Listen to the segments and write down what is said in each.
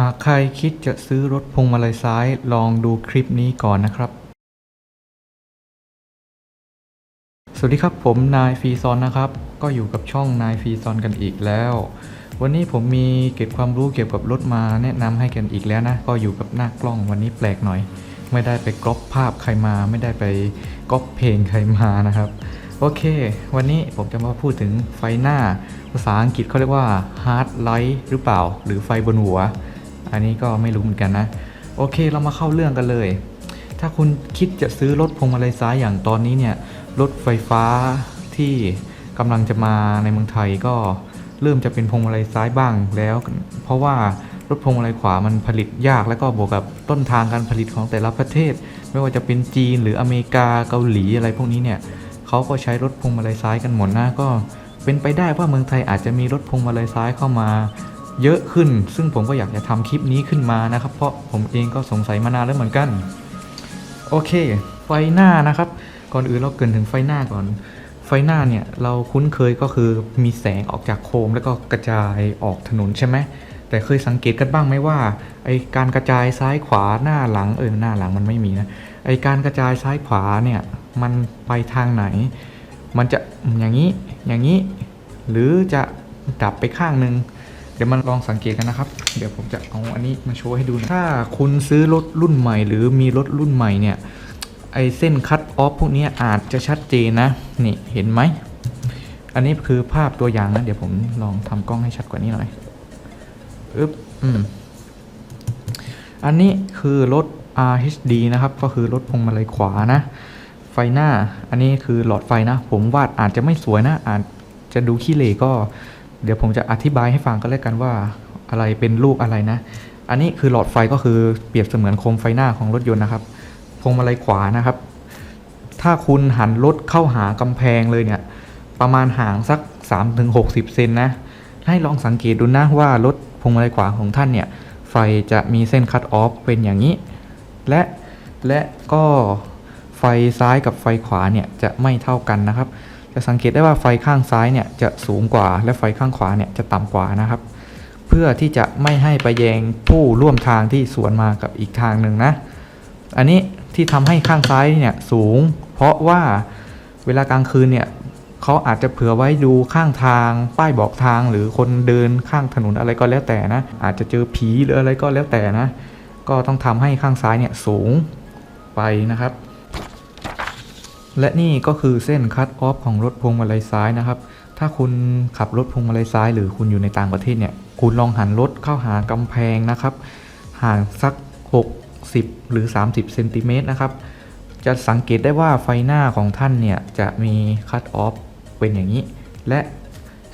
หากใครคิดจะซื้อรถพวงมาลัยซ้ายลองดูคลิปนี้ก่อนนะครับ สวัสดีครับผมนายฟีซอนนะครับ ก็อยู่กับช่องนายฟีซอนกันอีกแล้ว วันนี้ผมมีเก็บความรู้เกี่ยวกับรถมาแนะนำให้กันอีกแล้วนะ ก็อยู่กับหน้ากล้องวันนี้แปลกหน่อย ไม่ได้ไปก๊อปภาพใครมา ไม่ได้ไปก๊อปเพลงใครมานะครับโอเค วันนี้ผมจะมาพูดถึงไฟหน้า ภาษาอังกฤษเขาเรียกว่า hard light หรือเปล่า หรือไฟบนหัว อันนี้ก็ไม่รู้เหมือนกันนะ โอเคเรามาเข้าเรื่องกันเลย ถ้าคุณคิดจะซื้อรถพวงมาลัยซ้ายอย่างตอนนี้เนี่ยรถไฟฟ้าที่กำลังจะมาในเมืองไทยก็เริ่มจะเป็นพวงมาลัยซ้ายบ้างแล้ว เพราะว่ารถพวงมาลัยขวามันผลิตยาก แล้วก็บวกกับต้นทางการผลิตของแต่ละประเทศ ไม่ว่าจะเป็นจีนหรืออเมริกาเกาหลีอะไรพวกนี้เนี่ยเขาก็ใช้รถพวงมาลัยซ้ายกันหมดนะก็เป็นไปได้ว่าเมืองไทยอาจจะมีรถพวงมาลัยซ้ายเข้ามา เยอะขึ้น ซึ่งผมก็อยากจะทำคลิปนี้ขึ้นมานะครับ เพราะผมเองก็สงสัยมานานแล้วเหมือนกัน โอเค ไฟหน้านะครับ ก่อนอื่นเราเกินถึงไฟหน้าก่อน ไฟหน้าเนี่ยเราคุ้นเคยก็คือมีแสงออกจากโคมแล้วก็กระจายออกถนนใช่ไหมแต่เคยสังเกตกันบ้างไหมว่าไอการกระจายซ้ายขวาหน้าหลังเออหน้าหลังมันไม่มีนะไอการกระจายซ้ายขวาเนี่ยมันไปทางไหน มันจะอย่างนี้อย่างนี้ หรือจะดับไปข้างหนึ่ง เดี๋ยวมันลองสังเกตกันนะครับ เดี๋ยวผมจะเอาอันนี้มาโชว์ให้ดูนะถ้าคุณซื้อรถรุ่นใหม่หรือมีรถรุ่นใหม่เนี่ยไอเส้นคัตออฟพวกนี้อาจจะชัดเจนนะ นี่เห็นไหม อันนี้คือภาพตัวอย่างนะ เดี๋ยวผมลองทำกล้องให้ชัดกว่านี้หน่อยอึ๊บอืมอันนี้คือรถ RHD นะครับ ก็คือรถพวงมาลัยขวานะ ไฟหน้า อันนี้คือหลอดไฟนะ ผมวาดอาจจะไม่สวยนะ อาจจะดูขี้เหร่ก็ เดี๋ยวผมจะอธิบายให้ฟังก็แล้วกันว่าอะไรเป็นรูปอะไรนะ อันนี้คือหลอดไฟก็คือเปรียบเสมือนโคมไฟหน้าของรถยนต์นะครับ พวงมาลัยขวานะครับ ถ้าคุณหันรถเข้าหากำแพงเลยเนี่ย ประมาณห่างสัก 3-60 เซนนะ ให้ลองสังเกตดูนะว่ารถพวงมาลัยขวาของท่านเนี่ย ไฟจะมีเส้นคัตออฟเป็นอย่างนี้ และและก็ไฟซ้ายกับไฟขวาเนี่ยจะไม่เท่ากันนะครับ จะสังเกตได้ว่าไฟข้างซ้ายเนี่ยจะสูงกว่าและไฟข้างขวาเนี่ยจะต่ำกว่านะครับ เพื่อที่จะไม่ให้ไปแยงผู้ร่วมทางที่สวนมากับอีกทางหนึ่งนะ อันนี้ที่ทำให้ข้างซ้ายเนี่ยสูง เพราะว่าเวลากลางคืนเนี่ยเขาอาจจะเผื่อไว้ดูข้างทาง ป้ายบอกทางหรือคนเดินข้างถนนอะไรก็แล้วแต่นะ อาจจะเจอผีหรืออะไรก็แล้วแต่นะ ก็ต้องทำให้ข้างซ้ายเนี่ยสูงไปนะครับ และนี่ก็คือเส้นคัตออฟของรถพวงมาลัยซ้ายนะครับ ถ้าคุณขับรถพวงมาลัยซ้าย หรือคุณอยู่ในต่างประเทศเนี่ย คุณลองหันรถเข้าหากำแพงนะครับ ห่างสัก 60 หรือ 30เซนติเมตรนะครับ จะสังเกตได้ว่าไฟหน้าของท่านเนี่ย จะมีคัตออฟเป็นอย่างนี้ และ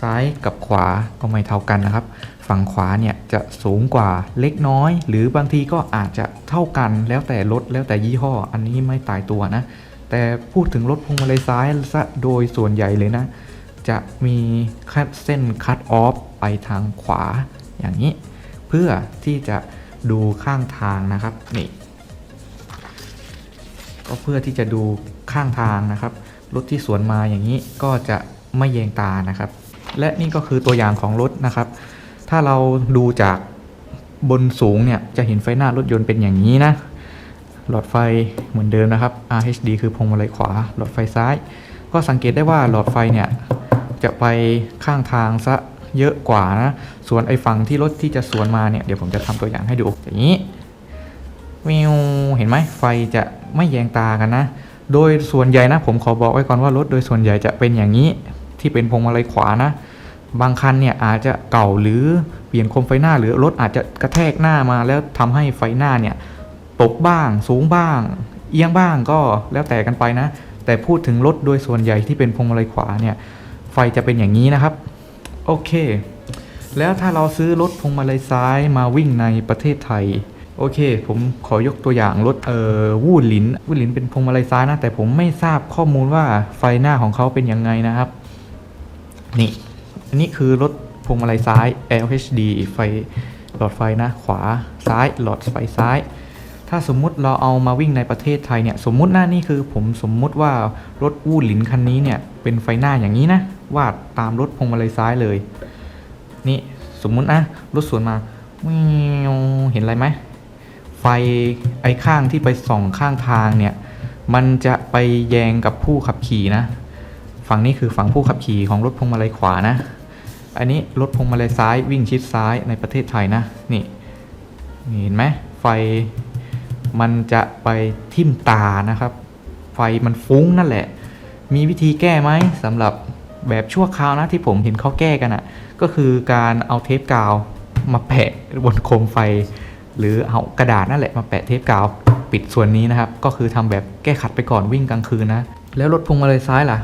ซ้ายกับขวาก็ไม่เท่ากันนะครับ ฝั่งขวาเนี่ยจะสูงกว่าเล็กน้อย หรือบางทีก็อาจจะเท่ากันแล้วแต่รถแล้วแต่ยี่ห้อ อันนี้ไม่ตายตัวนะ แต่พูดถึงรถพวงมาลัยซ้ายซะโดยส่วนใหญ่เลยนะ จะมีคัดเส้นคัตออฟไปทางขวาอย่างนี้ เพื่อที่จะดูข้างทางนะครับนี่ก็เพื่อที่จะดูข้างทางนะครับ รถที่สวนมาอย่างนี้ก็จะไม่แยงตานะครับ และนี่ก็คือตัวอย่างของรถนะครับ ถ้าเราดูจากบนสูงเนี่ยจะเห็นไฟหน้ารถยนต์เป็นอย่างนี้นะ หลอดไฟเหมือนเดิมนะครับ RHD คือพวงมาลัยขวา หลอดไฟซ้าย ก็สังเกตได้ว่าหลอดไฟเนี่ยจะไปข้างทางซะเยอะกว่านะ ส่วนไอ้ฝั่งที่รถที่จะสวนมาเนี่ยเดี๋ยวผมจะทำตัวอย่างให้ดูอย่างนี้วิวเห็นไหมไฟจะไม่แยงตากันนะ โดยส่วนใหญ่นะ ผมขอบอกไว้ก่อนว่ารถโดยส่วนใหญ่จะเป็นอย่างนี้ที่เป็นพวงมาลัยขวานะ บางคันเนี่ยอาจจะเก่าหรือเปลี่ยนโคมไฟหน้าหรือรถอาจจะกระแทกหน้ามาแล้วทำให้ไฟหน้าเนี่ย ตกบ้าง สูงบ้าง เอียงบ้างก็แล้วแต่กันไปนะ แต่พูดถึงรถโดยส่วนใหญ่ที่เป็นพวงมาลัยขวาเนี่ย ไฟจะเป็นอย่างนี้นะครับ โอเค แล้วถ้าเราซื้อรถพวงมาลัยซ้ายมาวิ่งในประเทศไทย โอเค ผมขอยกตัวอย่างรถเอ่อวูดลินวูดลินเป็นพวงมาลัยซ้ายนะ แต่ผมไม่ทราบข้อมูลว่าไฟหน้าของเขาเป็นยังไงนะครับ นี่อันนี้คือรถพวงมาลัยซ้าย LHD ไฟหลอดไฟนะ ขวาซ้ายหลอดไฟซ้าย ถ้าสมมุติเราเอามาวิ่งในประเทศไทยเนี่ยสมมุติหน้านี่คือผมสมมุติว่ารถวูดหลินคันนี้เนี่ยเป็นไฟหน้าอย่างนี้นะวาดตามรถพวงมาลัยซ้ายเลย นี่สมมุตินะรถสวนมาเห็นอะไรไหมไฟไอ้ข้างที่ไปส่องข้างทางเนี่ยมันจะไปแยงกับผู้ขับขี่นะ ฝั่งนี้คือฝั่งผู้ขับขี่ของรถพวงมาลัยขวานะ อันนี้รถพวงมาลัยซ้ายวิ่งชิดซ้ายในประเทศไทยนะ นี่นี่เห็นไหมไฟ มันจะไปทิ่มตานะครับ ไฟมันฟุ้งนั่นแหละ มีวิธีแก้ไหมสำหรับแบบชั่วคราวนะที่ผมเห็นเขาแก้กันอะ่ะ ก็คือการเอาเทปกาวมาแปะบนโคมไฟ หรือเอากระดาษนั่นแหละมาแปะเทปกาวปิดส่วนนี้นะครับ ก็คือทำแบบแก้ขัดไปก่อนวิ่งกลางคืนนะ แล้วรถพวงมาลัยซ้ายล่ะ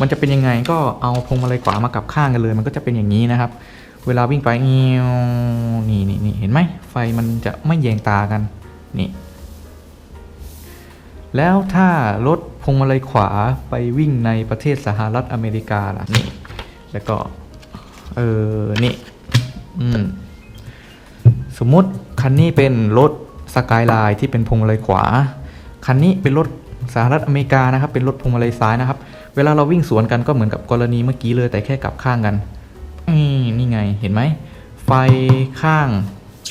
มันจะเป็นยังไงก็เอาพวงมาลัยขวามากับข้างกันเลย มันก็จะเป็นอย่างนี้นะครับ เวลาวิ่งไปเงี้ยนี่นี่นี่เห็นไหมไฟมันจะไม่แยงตากันนี่ แล้วถ้ารถพวงมาลัยขวาไปวิ่งในประเทศสหรัฐอเมริกาล่ะนี่แล้วก็เออนี่อืมสมมติคันนี้เป็นรถสกายไลน์ที่เป็นพวงมาลัยขวา คันนี้เป็นรถสหรัฐอเมริกานะครับ เป็นรถพวงมาลัยซ้ายนะครับ เวลาเราวิ่งสวนกันก็เหมือนกับกรณีเมื่อกี้เลยแต่แค่กลับข้างกันนี่นี่ไงเห็นไหม ไฟข้าง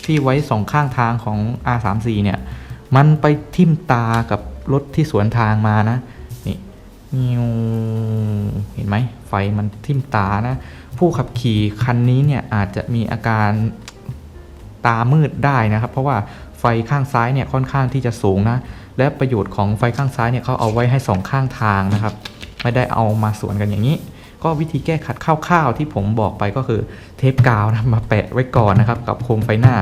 ที่ไว้สองข้างทางของ R34 เนี่ย มันไปทิ่มตากับ รถที่สวนทางมานะ นี่นิวเห็นไหมไฟมันทิ่มตานะ ผู้ขับขี่คันนี้เนี่ยอาจจะมีอาการตามืดได้นะครับ เพราะว่าไฟข้างซ้ายเนี่ยค่อนข้างที่จะสูงนะ และประโยชน์ของไฟข้างซ้ายเนี่ยเขาเอาไว้ให้สองข้างทางนะครับ ไม่ได้เอามาสวนกันอย่างนี้ ก็วิธีแก้ขัดคร่าวๆที่ผมบอกไปก็คือเทปกาวนะมาแปะไว้ก่อนนะครับ กับโคมไฟหน้า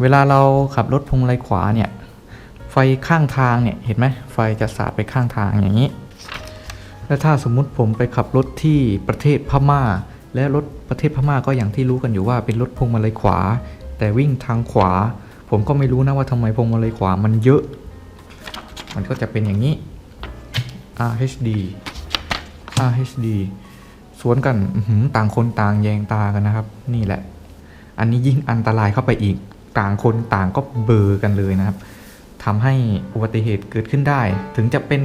เวลาเราขับรถพวงมาลัยขวาเนี่ย ฟข้างทางเนี่ยเห็นไหมไฟจะสาดไปข้างทางอย่างนี้ แล้วถ้าสมมุติผมไปขับรถที่ประเทศพม่า และรถประเทศพม่าก็อย่างที่รู้กันอยู่ว่าเป็นรถพวงมาลัยขวา แต่วิ่งทางขวา ผมก็ไม่รู้นะว่าทำไมพวงมาลัยขวามันเยอะ มันก็จะเป็นอย่างนี้ RHD RHD สวนกันต่างคนต่างแยงตากันนะครับ นี่แหละ อันนี้ยิ่งอันตรายเข้าไปอีก ต่างคนต่างก็เบลอกันเลยนะครับ ทำให้อุบัติเหตุเกิดขึ้นได้ ถึงจะเป็น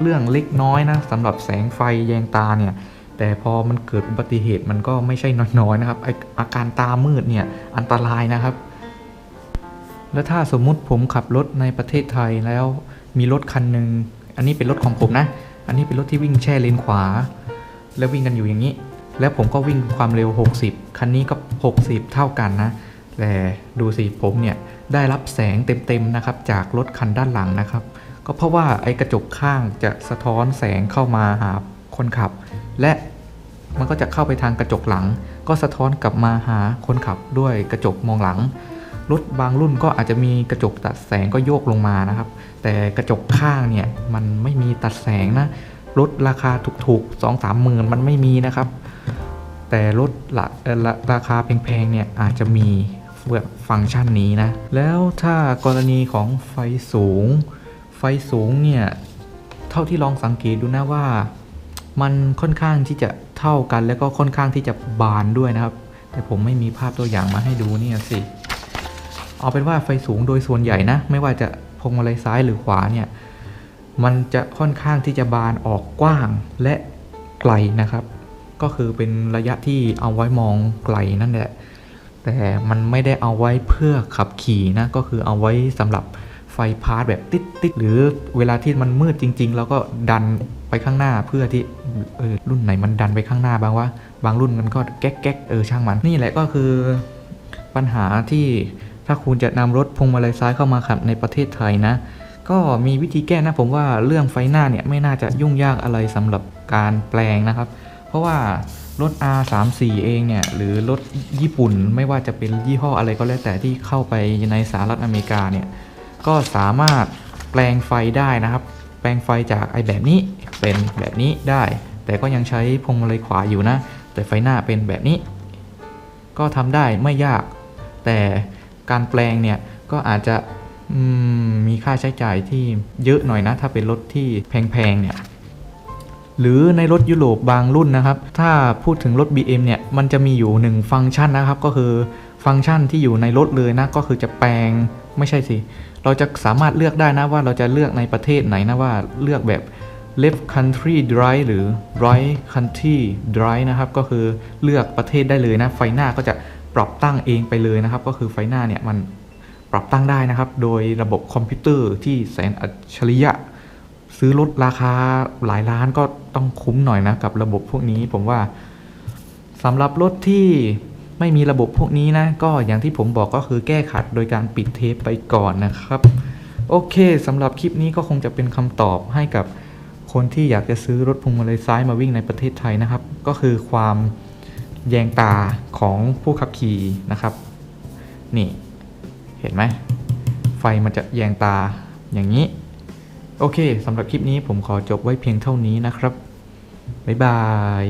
เรื่องเล็กน้อยนะสำหรับแสงไฟแยงตาเนี่ยแต่พอมันเกิดอุบัติเหตุมันก็ไม่ใช่น้อยๆนะครับออาการตามืดเนี่ยอันตรายนะครับ แล้วถ้าสมมุติผมขับรถในประเทศไทยแล้วมีรถคันหนึ่งอันนี้เป็นรถของผมนะ อันนี้เป็นรถที่วิ่งแช่เลนขวา แล้ววิ่งกันอยู่อย่างนี้ แล้วผมก็วิ่งความเร็ว 60 คันนี้ก็ 60 เท่ากันนะ แต่ดูสิผมเนี่ยได้รับแสงเต็มๆนะครับจากรถคันด้านหลังนะครับ ก็เพราะว่าไอ้กระจกข้างจะสะท้อนแสงเข้ามาหาคนขับ และมันก็จะเข้าไปทางกระจกหลัง ก็สะท้อนกลับมาหาคนขับด้วยกระจกมองหลังรถบางรุ่นก็อาจจะมีกระจกตัดแสงก็โยกลงมานะครับ แต่กระจกข้างเนี่ยมันไม่มีตัดแสงนะรถราคาถูกๆสองสามหมื่นมันไม่มีนะครับ แต่รถละละราคาแพงๆเนี่ยอาจจะมี แบบฟังก์ชันนี้นะ แล้วถ้ากรณีของไฟสูง ไฟสูงเนี่ยเท่าที่ลองสังเกตดูนะว่า มันค่อนข้างที่จะเท่ากันแล้วก็ค่อนข้างที่จะบานด้วยนะครับ แต่ผมไม่มีภาพตัวอย่างมาให้ดูเนี่ยสิ เอาเป็นว่าไฟสูงโดยส่วนใหญ่นะ ไม่ว่าจะพวงมาลัยซ้ายหรือขวาเนี่ยมันจะค่อนข้างที่จะบานออกกว้างและไกลนะครับ ก็คือเป็นระยะที่เอาไว้มองไกลนั่นแหละ แต่มันไม่ได้เอาไว้เพื่อขับขี่นะ ก็คือเอาไว้สำหรับไฟพาร์ทแบบติดติดๆหรือเวลาที่มันมืดจริง ๆ แล้วก็ดันไปข้างหน้าเพื่อที่เออรุ่นไหนมันดันไปข้างหน้าบ้างวะบางรุ่นมันก็แก๊กแก๊กเออช่างมัน นี่แหละก็คือปัญหาที่ถ้าคุณจะนำรถพวงมาลัยซ้ายเข้ามาขับในประเทศไทยนะ ก็มีวิธีแก้นะผมว่าเรื่องไฟหน้าเนี่ยไม่น่าจะยุ่งยากอะไรสำหรับการแปลงนะครับ เพราะว่ารถ R34 เองเนี่ย หรือรถญี่ปุ่นไม่ว่าจะเป็นยี่ห้ออะไรก็แล้วแต่ที่เข้าไปในสหรัฐอเมริกาเนี่ย ก็สามารถแปลงไฟได้นะครับ แปลงไฟจากไอแบบนี้เป็นแบบนี้ได้ แต่ก็ยังใช้พวงมาลัยขวาอยู่นะ แต่ไฟหน้าเป็นแบบนี้ ก็ทำได้ไม่ยาก แต่การแปลงเนี่ย ก็อาจจะมมีค่าใช้จ่ายที่เยอะหน่อยนะ ถ้าเป็นรถที่แพงๆเนี่ย หรือในรถยุโรปบางรุ่นนะครับ ถ้าพูดถึงรถ BM เนี่ย มันจะมีอยู่หนึ่งฟังก์ชันนะครับ ก็คือฟังก์ชันที่อยู่ในรถเลยนะ ก็คือจะแปลงไม่ใช่สิ เราจะสามารถเลือกได้นะว่าเราจะเลือกในประเทศไหนนะว่าเลือกแบบ left country drive หรือ right country drive นะครับ ก็คือเลือกประเทศได้เลยนะ ไฟหน้าก็จะปรับตั้งเองไปเลยนะครับ ก็คือไฟหน้าเนี่ยมันปรับตั้งได้นะครับ โดยระบบคอมพิวเตอร์ที่แสนอัจฉริยะ ซื้อรถราคาหลายล้านก็ ต้องคุ้มหน่อยนะกับระบบพวกนี้ ผมว่าสำหรับรถที่ไม่มีระบบพวกนี้นะ ก็อย่างที่ผมบอกก็คือแก้ขัดโดยการปิดเทปไปก่อนนะครับ โอเคสำหรับคลิปนี้ก็คงจะเป็นคำตอบให้กับคนที่อยากจะซื้อรถพวงมาลัยซ้ายมาวิ่งในประเทศไทยนะครับ ก็คือความแยงตาของผู้ขับขี่นะครับ นี่ เห็นไหม ไฟมันจะแยงตาอย่างนี้ โอเคสำหรับคลิปนี้ผมขอจบไว้เพียงเท่านี้นะครับ บ๊ายบาย